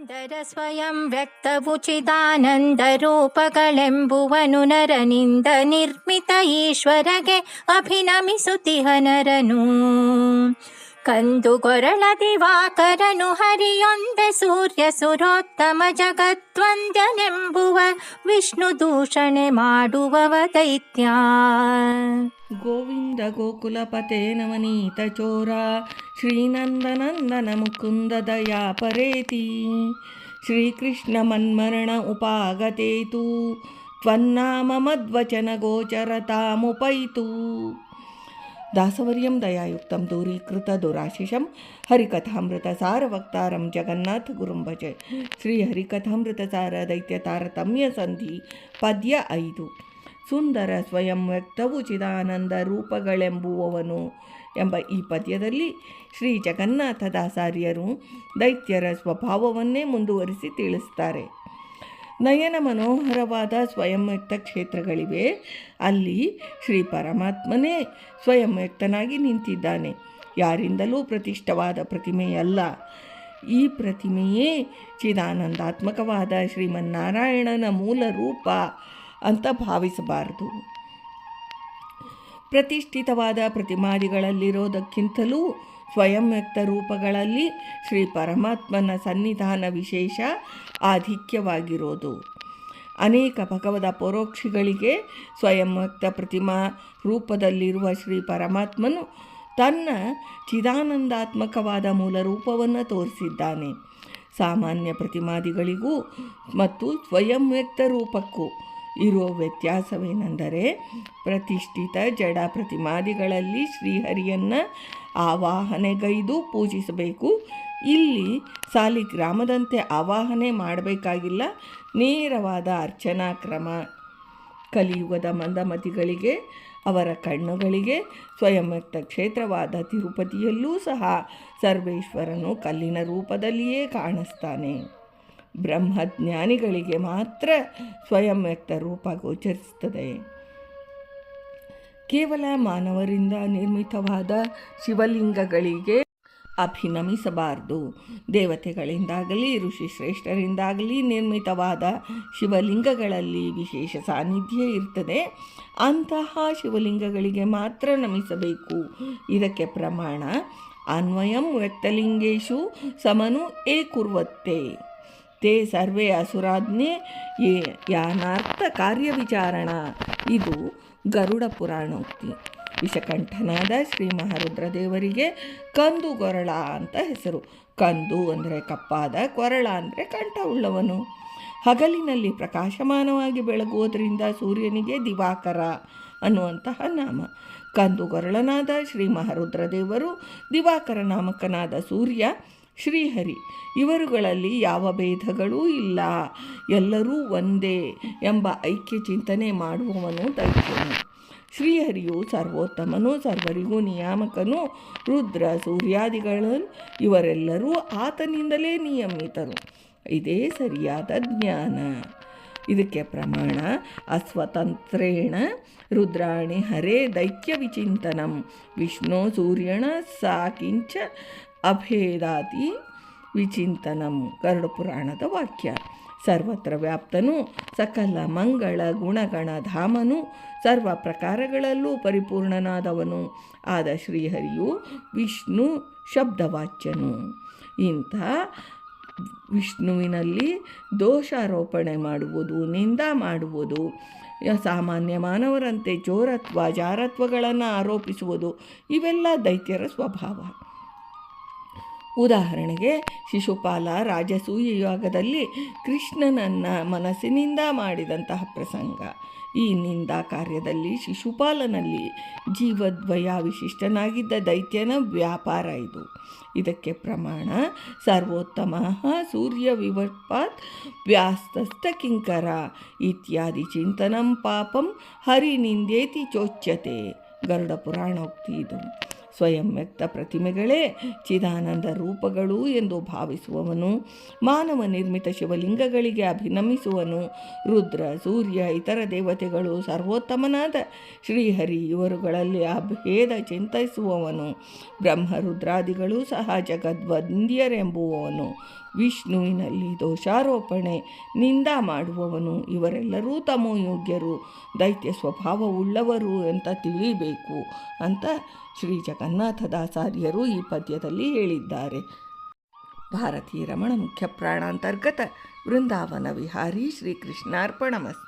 न्दर स्वयं व्यक्त उचिदानन्दनु नरनि। निर्मित ईश्वरगे अभिनमति हनरू ಕಂದು ಕೊರಳ ದಿವಾಕರನು ಹರಿಯೊಂದೆ ಸೂರ್ಯ ಸುರೋತ್ತಮ ಜಗತ್ವಂದ್ಯನೆಂಬುವ ವಿಷ್ಣು ದೂಷಣೆ ಮಾಡುವವ ದೈತ್ಯ. ಗೋವಿಂದ ಗೋಕುಲಪತೆ ನವನೀತ ಚೋರ, ಶ್ರೀನಂದನಂದನ ಮುಕುಂದ ದಯಾಪರೇತಿ ಶ್ರೀಕೃಷ್ಣ ಮನ್ಮರಣ ಉಪಾಗತೇತು, ತ್ವನ್ನಾಮ ಮದ್ವಚನ ಗೋಚರತಾಮುಪೈತು. ದಾಸವರ್ಯಂ ದಯಾಯುಕ್ತಂ ದೂರೀಕೃತ ದುರಾಶಿಷಂ. ಹರಿಕಥಾಮೃತ ಸಾರವಕ್ತಾರಂ ಜಗನ್ನಾಥ ಗುರುಂ ಭಜೆ. ಶ್ರೀ ಹರಿಕಥಾಮೃತ ಸಾರ ದೈತ್ಯ ತಾರತಮ್ಯ ಸಂಧಿ ಪದ್ಯ ಐದು. ಸುಂದರ ಸ್ವಯಂ ವ್ಯಕ್ತವು ಚಿದಾನಂದ ರೂಪಗಳೆಂಬುವವನು ಎಂಬ ಈ ಪದ್ಯದಲ್ಲಿ ಶ್ರೀ ಜಗನ್ನಾಥದಾಸಾರ್ಯರು ದೈತ್ಯರ ಸ್ವಭಾವವನ್ನೇ ಮುಂದುವರಿಸಿ ತಿಳಿಸ್ತಾರೆ. ನಯನ ಮನೋಹರವಾದ ಸ್ವಯಂಯುಕ್ತ ಕ್ಷೇತ್ರಗಳಿವೆ. ಅಲ್ಲಿ ಶ್ರೀ ಪರಮಾತ್ಮನೇ ಸ್ವಯಂಯುಕ್ತನಾಗಿ ನಿಂತಿದ್ದಾನೆ. ಯಾರಿಂದಲೂ ಪ್ರತಿಷ್ಠವಾದ ಪ್ರತಿಮೆಯಲ್ಲ. ಈ ಪ್ರತಿಮೆಯೇ ಚಿದಾನಂದಾತ್ಮಕವಾದ ಶ್ರೀಮನ್ನಾರಾಯಣನ ಮೂಲ ರೂಪ ಅಂತ ಭಾವಿಸಬಾರದು. ಪ್ರತಿಷ್ಠಿತವಾದ ಪ್ರತಿಮಾದಿಗಳಲ್ಲಿರೋದಕ್ಕಿಂತಲೂ ಸ್ವಯಂ ವ್ಯಕ್ತ ರೂಪಗಳಲ್ಲಿ ಶ್ರೀ ಪರಮಾತ್ಮನ ಸನ್ನಿಧಾನ ವಿಶೇಷ ಆಧಿಕ್ಯವಾಗಿರೋದು. ಅನೇಕ ಭಗವದ ಪರೋಕ್ಷಿಗಳಿಗೆ ಸ್ವಯಂ ವ್ಯಕ್ತ ಪ್ರತಿಮಾ ರೂಪದಲ್ಲಿರುವ ಶ್ರೀ ಪರಮಾತ್ಮನು ತನ್ನ ಚಿದಾನಂದಾತ್ಮಕವಾದ ಮೂಲ ರೂಪವನ್ನು ತೋರಿಸಿದ್ದಾನೆ. ಸಾಮಾನ್ಯ ಪ್ರತಿಮಾದಿಗಳಿಗೂ ಮತ್ತು ಸ್ವಯಂ ವ್ಯಕ್ತ ರೂಪಕ್ಕೂ ಇರುವ ವ್ಯತ್ಯಾಸವೇನೆಂದರೆ ಪ್ರತಿಷ್ಠಿತ ಜಡ ಪ್ರತಿಮಾದಿಗಳಲ್ಲಿ ಶ್ರೀಹರಿಯನ್ನು ಆವಾಹನೆಗೈದು ಪೂಜಿಸಬೇಕು. ಇಲ್ಲಿ ಸಾಲಿಗ್ರಾಮದಂತೆ ಆವಾಹನೆ ಮಾಡಬೇಕಾಗಿಲ್ಲ. ನೇರವಾದ ಅರ್ಚನಾ ಕ್ರಮ. ಕಲಿಯುಗದ ಮಂದಮತಿಗಳಿಗೆ, ಅವರ ಕಣ್ಣುಗಳಿಗೆ ಸ್ವಯಂಕ್ತ ಕ್ಷೇತ್ರವಾದ ತಿರುಪತಿಯಲ್ಲೂ ಸಹ ಸರ್ವೇಶ್ವರನು ಕಲ್ಲಿನ ರೂಪದಲ್ಲಿಯೇ ಕಾಣಿಸ್ತಾನೆ. ಬ್ರಹ್ಮಜ್ಞಾನಿಗಳಿಗೆ ಮಾತ್ರ ಸ್ವಯಂ ವ್ಯಕ್ತ ರೂಪ ಗೋಚರಿಸುತ್ತದೆ. ಕೇವಲ ಮಾನವರಿಂದ ನಿರ್ಮಿತವಾದ ಶಿವಲಿಂಗಗಳಿಗೆ ಅಭಿನಮಿಸಬಾರದು. ದೇವತೆಗಳಿಂದಾಗಲಿ ಋಷಿಶ್ರೇಷ್ಠರಿಂದಾಗಲಿ ನಿರ್ಮಿತವಾದ ಶಿವಲಿಂಗಗಳಲ್ಲಿ ವಿಶೇಷ ಸಾನ್ನಿಧ್ಯ ಇರ್ತದೆ. ಅಂತಹ ಶಿವಲಿಂಗಗಳಿಗೆ ಮಾತ್ರ ನಮಿಸಬೇಕು. ಇದಕ್ಕೆ ಪ್ರಮಾಣ ಅನ್ವಯಂ ವ್ಯಕ್ತಲಿಂಗೇಶು ಸಮನು ಏ ತೇ ಸರ್ವೇ ಅಸುರಾಜ್ಞೆ ಯೇ ಯಾನಾರ್ಥ ಕಾರ್ಯವಿಚಾರಣ ಇದು ಗರುಡ ಪುರಾಣೋಕ್ತಿ। ವಿಷಕಂಠನಾದ ಶ್ರೀ ಮಹಾರುದ್ರದೇವರಿಗೆ ಕಂದು ಕೊರಳ ಅಂತ ಹೆಸರು. ಕಂದು ಅಂದರೆ ಕಪ್ಪಾದ, ಕೊರಳ ಅಂದರೆ ಕಂಠವುಳ್ಳವನು ಹಗಲಿನಲ್ಲಿ ಪ್ರಕಾಶಮಾನವಾಗಿ ಬೆಳಗುವುದರಿಂದ ಸೂರ್ಯನಿಗೆ ದಿವಾಕರ ಅನ್ನುವಂತಹ ನಾಮ. ಕಂದು ಗೊರಳನಾದ ಶ್ರೀ ಮಹಾರುದ್ರದೇವರು ದಿವಾಕರ ನಾಮಕನಾದ ಸೂರ್ಯ ಶ್ರೀಹರಿ, ಇವರುಗಳಲ್ಲಿ ಯಾವ ಭೇದಗಳೂ ಇಲ್ಲ. ಎಲ್ಲರೂ ಒಂದೇ ಎಂಬ ಐಕ್ಯ ಚಿಂತನೆ ಮಾಡುವವನು ದೈತ್ಯನು. ಶ್ರೀಹರಿಯು ಸರ್ವೋತ್ತಮನು, ಸರ್ವರಿಗೂ ನಿಯಾಮಕನು, ರುದ್ರ ಸೂರ್ಯಾದಿಗಳನ್ನು ಇವರೆಲ್ಲರೂ ಆತನಿಂದಲೇ ನಿಯಮಿತರು. ಇದೇ ಸರಿಯಾದ ಜ್ಞಾನ. ಇದಕ್ಕೆ ಪ್ರಮಾಣ ಅಸ್ವತಂತ್ರೇಣ, ರುದ್ರಾಣಿ ಹರೇ ದೈತ್ಯ ವಿಚಿಂತನಂ, ವಿಷ್ಣು ಸೂರ್ಯಣ ಸಾಕಿಂಚ ಅಭೇದಾತಿ ವಿಚಿಂತನಂ ಗರುಡ ಪುರಾಣದ ವಾಕ್ಯ. ಸರ್ವತ್ರ ವ್ಯಾಪ್ತನು ಸಕಲ ಮಂಗಳ ಗುಣಗಣ ಧಾಮನು ಸರ್ವ ಪ್ರಕಾರಗಳಲ್ಲೂ ಪರಿಪೂರ್ಣನಾದವನು. ಆದ ಶ್ರೀಹರಿಯು ವಿಷ್ಣು ಶಬ್ದವಾಚ್ಯನು. ಇಂಥ ವಿಷ್ಣುವಿನಲ್ಲಿ ದೋಷಾರೋಪಣೆ ಮಾಡುವುದು, ನಿಂದ ಮಾಡುವುದು, ಸಾಮಾನ್ಯ ಮಾನವರಂತೆ ಚೋರತ್ವ, ಜಾರತ್ವಗಳನ್ನು ಆರೋಪಿಸುವುದು, ಇವೆಲ್ಲ ದೈತ್ಯರ ಸ್ವಭಾವ. ಉದಾಹರಣೆಗೆ, ಶಿಶುಪಾಲ ರಾಜಸೂಯ ಯೋಗದಲ್ಲಿ ಕೃಷ್ಣನನ್ನು ಮನಸ್ಸಿನಿಂದ ಮಾಡಿದಂತಹ ಪ್ರಸಂಗ. ಈ ನಿಂದಾ ಕಾರ್ಯದಲ್ಲಿ ಶಿಶುಪಾಲನಲ್ಲಿ ಜೀವದ್ವಯ ವಿಶಿಷ್ಟನಾಗಿದ್ದ ದೈತ್ಯನ ವ್ಯಾಪಾರ ಇದು. ಇದಕ್ಕೆ ಪ್ರಮಾಣ, ಸರ್ವೋತ್ತಮ ಸೂರ್ಯ ವಿವರ್ಪಾತ್ ವ್ಯಾಸ್ತಸ್ಥ ಕಿಂಕರ, ಇತ್ಯಾದಿ ಚಿಂತನಂ ಪಾಪಂ ಹರಿನಿಂದೇತಿ ಚೋಚ್ಯತೆ. ಗರುಡ ಪುರಾಣೋಕ್ತಿ ಇದು. ಸ್ವಯಂ ವ್ಯಕ್ತ ಪ್ರತಿಮೆಗಳೇ ಚಿದಾನಂದ ರೂಪಗಳು ಎಂದು ಭಾವಿಸುವವನು. ಮಾನವ ನಿರ್ಮಿತ ಶಿವಲಿಂಗಗಳಿಗೆ ಅಭಿನಮಿಸುವನು. ರುದ್ರ, ಸೂರ್ಯ, ಇತರ ದೇವತೆಗಳು ಸರ್ವೋತ್ತಮನಾದ ಶ್ರೀಹರಿ ಇವರುಗಳಲ್ಲಿ ಅಭೇದ ಚಿಂತಿಸುವವನು. ಬ್ರಹ್ಮ ರುದ್ರಾದಿಗಳು ಸಹ ಜಗದ್ವಂದ್ಯರೆಂಬುವವನು. ವಿಷ್ಣುವಿನಲ್ಲಿ ದೋಷಾರೋಪಣೆ, ನಿಂದ ಮಾಡುವವನು. ಇವರೆಲ್ಲರೂ ತಮೋಯೋಗ್ಯರು ದೈತ್ಯ ಸ್ವಭಾವವುಳ್ಳವರು ಅಂತ ತಿಳಿಬೇಕು ಅಂತ ಶ್ರೀ ಜಗನ್ನಾಥದಾಚಾರ್ಯರು ಈ ಪದ್ಯದಲ್ಲಿ ಹೇಳಿದ್ದಾರೆ. ಭಾರತೀ ರಮಣ ಮುಖ್ಯ ಪ್ರಾಣಾಂತರ್ಗತ ವೃಂದಾವನ ವಿಹಾರಿ ಶ್ರೀಕೃಷ್ಣಾರ್ಪಣಮಸ್ತು